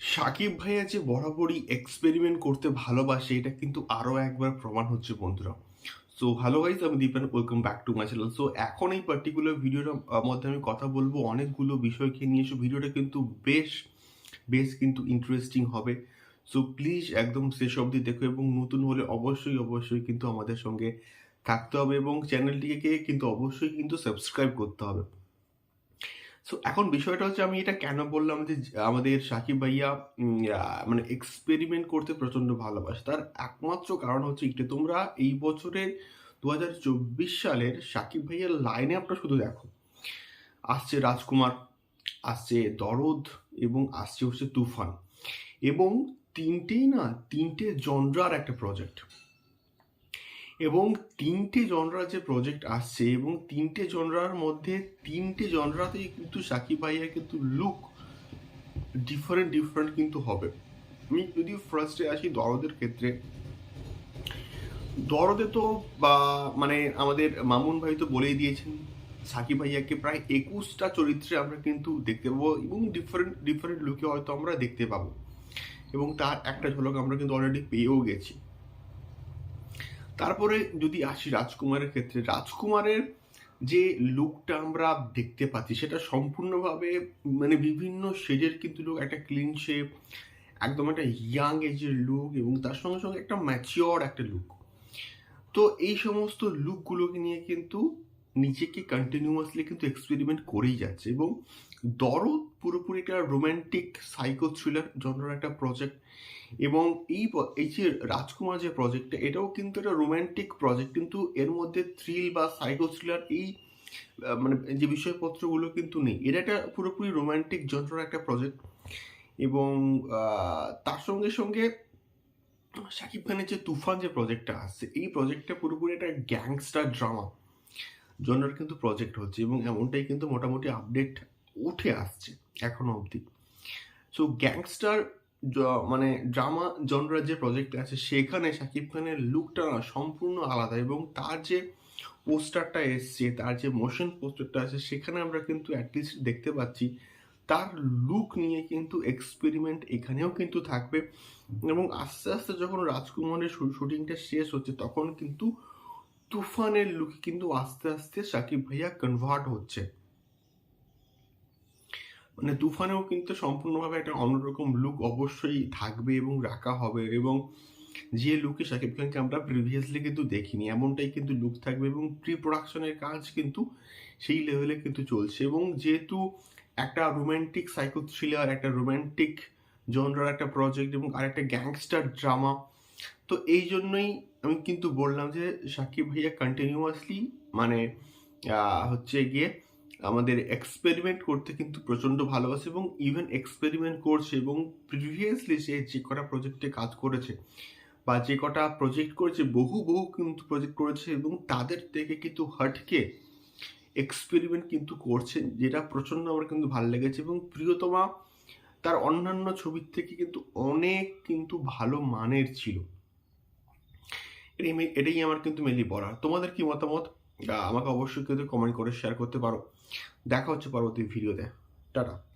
সাকিব ভাইয়া যে বরাবরই এক্সপেরিমেন্ট করতে ভালোবাসে, এটা কিন্তু আরও একবার প্রমাণ হচ্ছে বন্ধুরা। সো হ্যালো গাইজ আমি Dipen welcome back to my channel so এখন এই পার্টিকুলার ভিডিওটার মধ্যে আমি কথা বলব অনেকগুলো বিষয়কে নিয়ে। এসে ভিডিওটা কিন্তু বেশ বেশ কিন্তু ইন্টারেস্টিং হবে। সো প্লিজ একদম শেষ অবধি দেখো এবং নতুন হলে অবশ্যই অবশ্যই কিন্তু আমাদের সঙ্গে থাকতে হবে এবং চ্যানেলটিকে কিন্তু অবশ্যই কিন্তু সাবস্ক্রাইব করতে হবে। সো এখন বিষয়টা হচ্ছে আমি এটা কেন বললাম যে আমাদের সাকিব ভাইয়া মানে এক্সপেরিমেন্ট করতে প্রচণ্ড ভালোবাসে। তার একমাত্র কারণ হচ্ছে এটা তোমরা এই বছরের দু হাজার চব্বিশ সালের সাকিব ভাইয়ার লাইনে আপনারা শুধু দেখো। আসছে রাজকুমার, আসছে দরদ এবং আসছে হচ্ছে তুফান। এবং তিনটেই না, তিনটে জনরার একটা প্রজেক্ট এবং তিনটে জনরার যে প্রজেক্ট আসছে এবং তিনটে জনরার মধ্যে তিনটে জনরাতেই কিন্তু সাকিব ভাইয়া কিন্তু লুক ডিফারেন্ট ডিফারেন্ট কিন্তু হবে। আমি যদি ফার্স্টে আসি দরদের ক্ষেত্রে, দরদে তো বা মানে আমাদের মামুন ভাই তো বলেই দিয়েছেন, সাকিব ভাইয়াকে প্রায় একুশটা চরিত্রে আমরা কিন্তু দেখতে পাবো এবং ডিফারেন্ট ডিফারেন্ট লুকে হয়তো আমরা দেখতে পাবো। এবং তার একটা ঝলক আমরা কিন্তু অলরেডি পেয়েও গেছি। তারপরে যদি আসি রাজকুমারের ক্ষেত্রে, রাজকুমারের যে লুকটা আমরা দেখতে পাচ্ছি, সেটা সম্পূর্ণভাবে মানে বিভিন্ন শেডের কিন্তু লোক একটা ক্লিন শেপ একদম একটা ইয়াং এজের লুক এবং তার সঙ্গে সঙ্গে একটা ম্যাচিওর একটা লুক তো এই সমস্ত লুকগুলোকে নিয়ে কিন্তু নিজেকে কন্টিনিউয়াসলি কিন্তু এক্সপেরিমেন্ট করেই যাচ্ছে এবং দরদ পুরোপুরি একটা রোম্যান্টিক সাইকো থ্রিলার জনরার একটা প্রজেক্ট এবং এই এই যে রাজকুমার যে প্রজেক্টটা এটাও কিন্তু একটা রোম্যান্টিক প্রজেক্ট কিন্তু এর মধ্যে থ্রিল বা সাইকো থ্রিলার এই মানে যে বিষয়পত্রগুলো কিন্তু নেই। এটা একটা পুরোপুরি রোম্যান্টিক জনরার একটা প্রজেক্ট এবং তার সঙ্গে সঙ্গে শাকিব খানের যে তুফান যে প্রজেক্টটা আসছে, এই প্রজেক্টটা পুরোপুরি একটা গ্যাংস্টার ড্রামা জনার কিন্তু প্রজেক্ট হচ্ছে এবং এমনটাই কিন্তু মোটামুটি আপডেট উঠে আসছে এখনও অবধি। সো গ্যাংস্টার মানে ড্রামা জনরার যে প্রজেক্ট আছে, সেখানে শাকিব খানের লুকটা না সম্পূর্ণ আলাদা এবং তার যে পোস্টারটা এসছে, তার যে মোশন পোস্টারটা আছে, সেখানে আমরা কিন্তু অ্যাটলিস্ট দেখতে পাচ্ছি তার লুক নিয়ে কিন্তু এক্সপেরিমেন্ট এখানেও কিন্তু থাকবে এবং আস্তে আস্তে যখন রাজকুমারের শুটিংটা শেষ হচ্ছে, তখন কিন্তু তুফানের লুকে কিন্তু আস্তে আস্তে সাকিব ভাইয়া কনভার্ট হচ্ছে। মানে তুফানেও কিন্তু সম্পূর্ণভাবে একটা অন্যরকম লুক অবশ্যই থাকবে এবং রাখা হবে এবং যে লুকে শাকিব খানকে আমরা প্রিভিয়াসলি কিন্তু দেখিনি, এমনটাই কিন্তু লুক থাকবে এবং প্রি প্রোডাকশনের কাজ কিন্তু সেই লেভেলে কিন্তু চলছে এবং যেহেতু একটা রোম্যান্টিক সাইকো থ্রিলার একটা রোমান্টিক জনরার একটা প্রজেক্ট এবং আর একটা গ্যাংস্টার ড্রামা তো এই জন্যই আমি কিন্তু বললাম যে সাকিব ভাইয়া কন্টিনিউয়াসলি মানে হচ্ছে গিয়ে আমাদের এক্সপেরিমেন্ট করতে কিন্তু প্রচণ্ড ভালোবাসে এবং ইভেন এক্সপেরিমেন্ট করছে এবং প্রিভিয়াসলি সে যে কটা প্রজেক্টে কাজ করেছে বা যে কটা প্রজেক্ট করেছে, বহু বহু কিন্তু প্রজেক্ট করেছে এবং তাদের থেকে কিন্তু হটকে এক্সপেরিমেন্ট কিন্তু করছে যেটা প্রচণ্ড আমার কিন্তু ভালো লেগেছে এবং প্রিয়তমা তার অন্যান্য ছবির থেকে কিন্তু অনেক কিন্তু ভালো মানের ছিল। এটাই এটাই আমার কিন্তু মেনলি বলার। তোমাদের কি মতামত? আমাকে অবশ্যই কিন্তু কমেন্ট করে শেয়ার করতে পারো। দেখা হচ্ছে পরবর্তী ভিডিওতে টাটা।